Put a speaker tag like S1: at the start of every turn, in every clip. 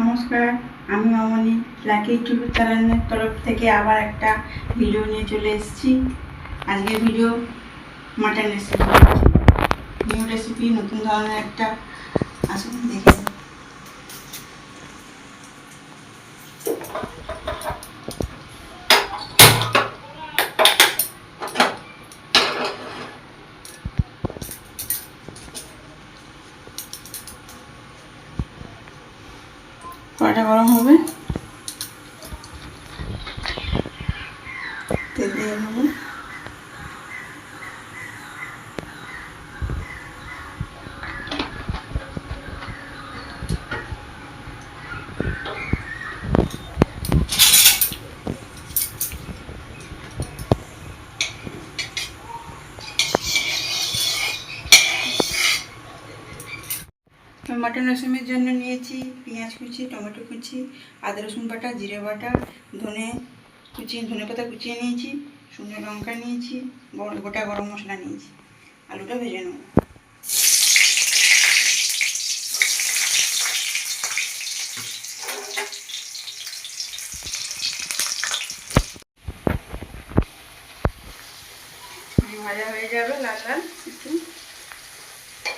S1: নমস্কার, আমি মামনি, lucky YouTube চ্যানেলের তরফ থেকে আবার একটা ভিডিও নিয়ে চলে এসেছি। আজকের video mutton recipe new recipe নতুন ধরনের একটা। আসুন, দেখে নিন। কড়াটা গরম হবে তেল দিয়ে নেব মাটন রসমের জন্য নিয়েছি, পেঁয়াজ কুচি, টমেটো কুচি, আদা রসুন বাটা, জিরে বাটা, ধনে কুচি, ধনে পাতা কুচিয়ে নিয়েছি, শুকনো লঙ্কা নিয়েছি গোটা গরম মশলা নিয়েছি। আলুটা ভেজে নেব। ভাজা হয়ে যাবে, লাল লাল, একটু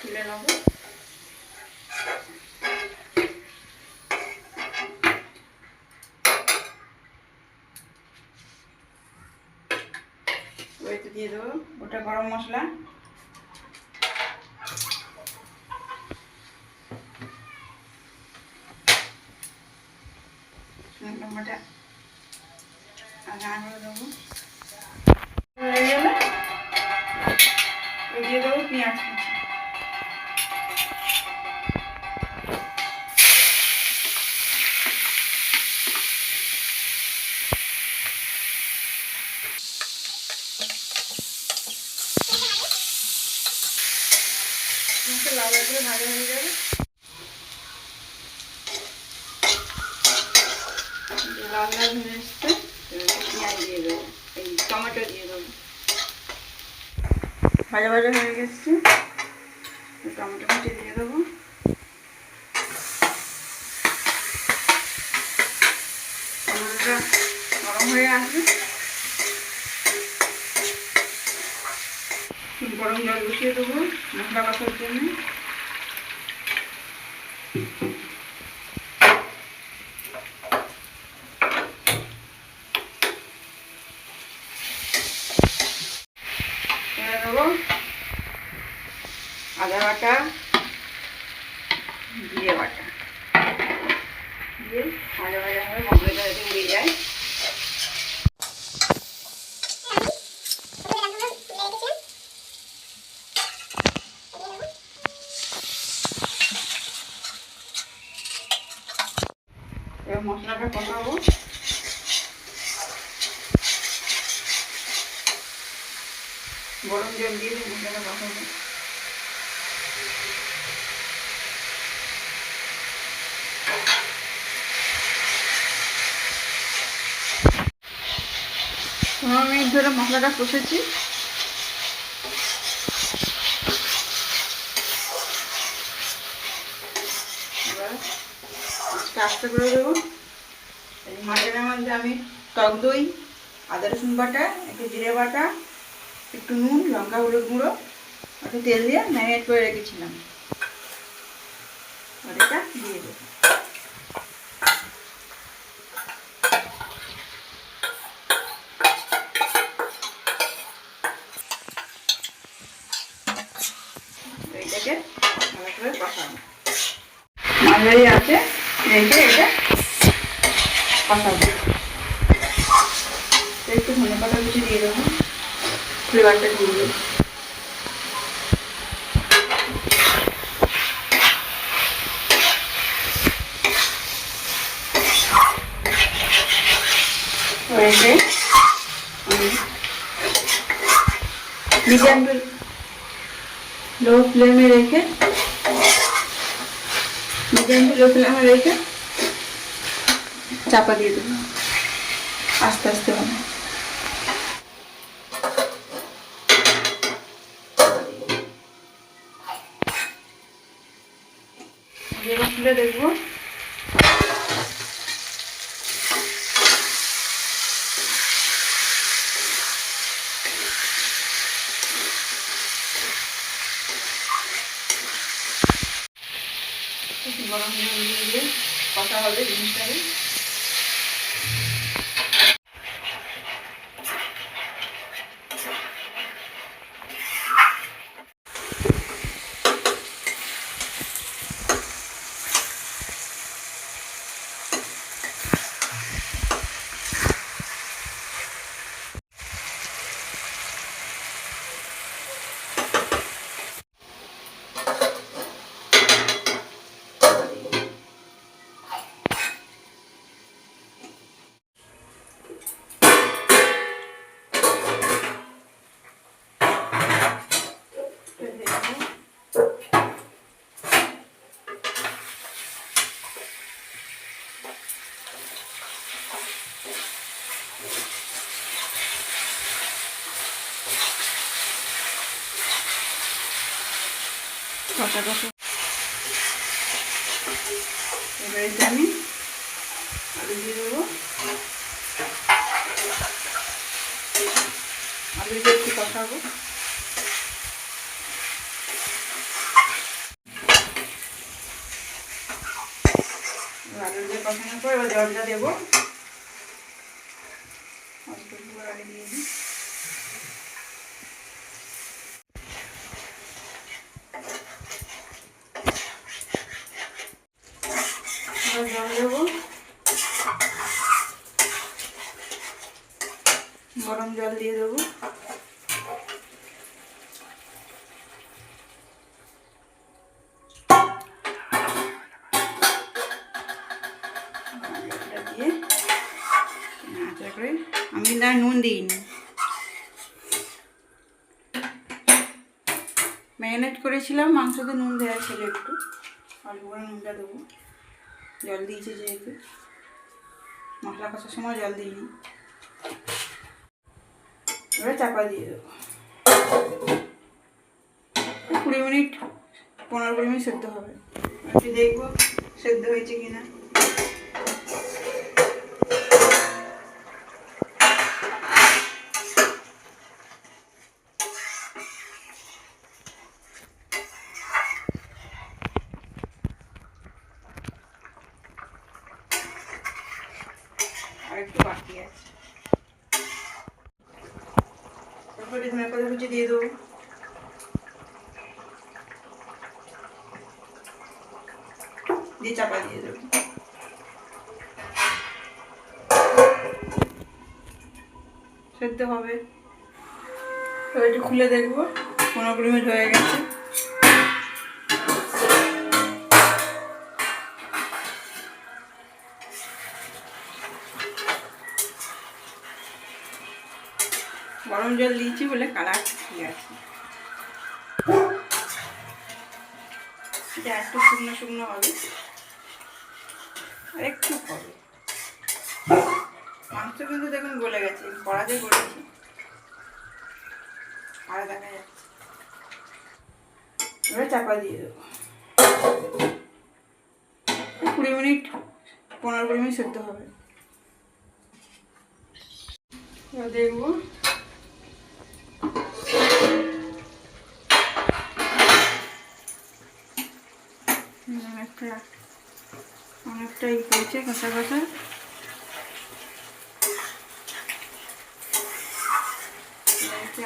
S1: তুলে নেব। দিয়ে দেবো গোটা গরম মশলা। লঙ্কাটা আগে দিয়ে দেবো পেঁয়াজ পেঁয়াজটা লাল করে ভাজা হয়ে যাবে। লাল লাল হয়ে পেঁয়াজ দিয়ে দেবো টমেটো দিয়ে দেবো। ভাজা ভাজা হয়ে গেছে। টমেটো কুচি দিয়ে দেবো। টমেটোটা গরম হয়ে আসবে। গরম জল বসিয়ে দেবো। মশলা কষার জন্য আদা বাটা জিরে বাটা দিয়ে ভাজা ভাজা হয়ে মশলাটা যাতে উড়ে যায় এবার মশলাটা কষাবো। গরম জল দিয়ে মশলাটা কষাবো। পনেরো মিনিট ধরে মশলাটা কষেছি এবার আস্তে করে দেবো মাটনের মধ্যে আমি টক দই, আদা রসুন বাটা, একটু জিরে বাটা, একটু নুন, লঙ্কা, হলুদ গুঁড়ো, একটু তেল দিয়ে ম্যারিনেট করে রেখেছিলাম। এটা দিয়ে দেবো। আছে। রেখে এটা কষাবো তো একটু ধনে পাতা কুচি দিয়ে দেবো ফ্লেভারটা দিয়ে দেবো রেখে মিডিয়াম লো ফ্লেমে রেখে মিডিয়াম লো ফ্লেমে রেখে চাপা দিয়ে দেবো আস্তে আস্তে হবে দেখব। you কষা কষা এবারে এতে আমি আলু দিয়ে দেবো। আলু দিয়ে একটু কষাবো। আলু দিয়ে কষানোর পর এবার জলটা দেবো। দিয়ে দিই এবার জল দেবো। গরম জল দিয়ে দেবো। করে। আমি না নুন দিইনি। ম্যারিনেট করেছিলাম, মাংসতে নুন দেওয়া ছিল একটু। অল্প করে নুনটা দেবো। জল দিয়েছি যেহেতু। মশলা কষার সময় জল দিইনি। এবার চাপা দিয়ে দেবো। কুড়ি মিনিট, পনেরো কুড়ি মিনিট সেদ্ধ হবে। একটু দেখব সেদ্ধ হয়েছে কিনা। একটু বাকি আছে। তারপরে ধনে পাতা কুচি দিয়ে দেবো। দিয়ে চাপা দিয়ে দেবো। সেদ্ধ হবে। এবার একটু খুলে দেখব। পনেরো কুড়ি মিনিট হয়ে গেছে। জল দিয়েছি বলে কালার ঠিক আছে। একটু শুকনো শুকনো হবে। আর একটু হবে মাংস কিন্তু দেখুন গলে গেছে কড়াতে গলেছে। আর দেখা যাচ্ছে। এবার চাপা দিয়ে দেবো। কুড়ি মিনিট, পনেরো কুড়ি মিনিট সেদ্ধ হবে। দেখব অনেকটাই পড়ছে কাঁচা কাঁচা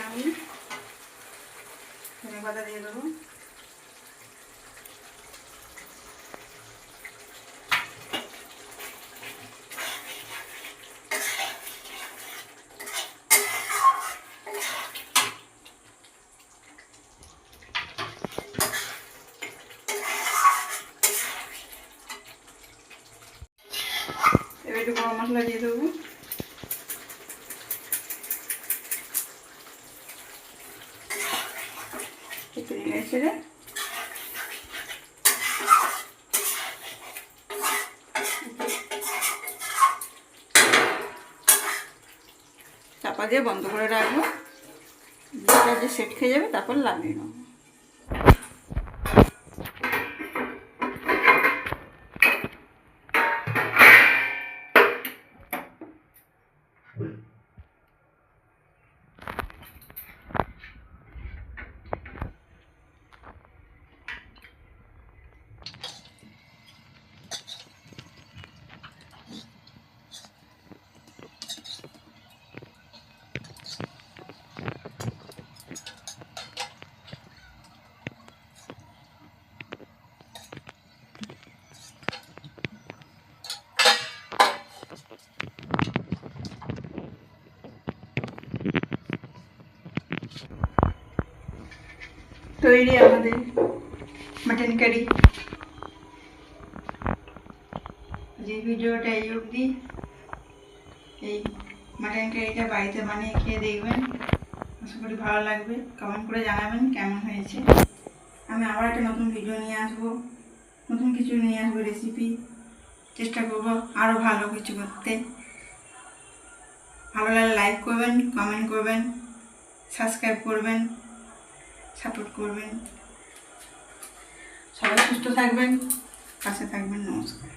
S1: আমি ধনে পাতা দিয়ে দেবো এবার একটু গরম মশলা দিয়ে দেবো একটু চাপা দিয়ে বন্ধ করে রাখব যে সেট খেয়ে যাবে তারপর লাগিয়ে নেব তৈরি আমাদের মাটন কারি যে ভিডিওটা এই অবধি। এই মাটন কারিটা বাড়িতে বানিয়ে খেয়ে দেখবেন। আশা করি ভালো লাগবে। কমেন্ট করে জানাবেন কেমন হয়েছে। আমি আবার একটা নতুন ভিডিও নিয়ে আসব। নতুন কিছু নিয়ে আসব রেসিপি চেষ্টা করব আরও ভালো কিছু করতে। ভালো লাগলে লাইক করবেন কমেন্ট করবেন সাবস্ক্রাইব করবেন। সাপোর্ট করবেন। সবাই সুস্থ থাকবেন কাছে থাকবেন নমস্কার।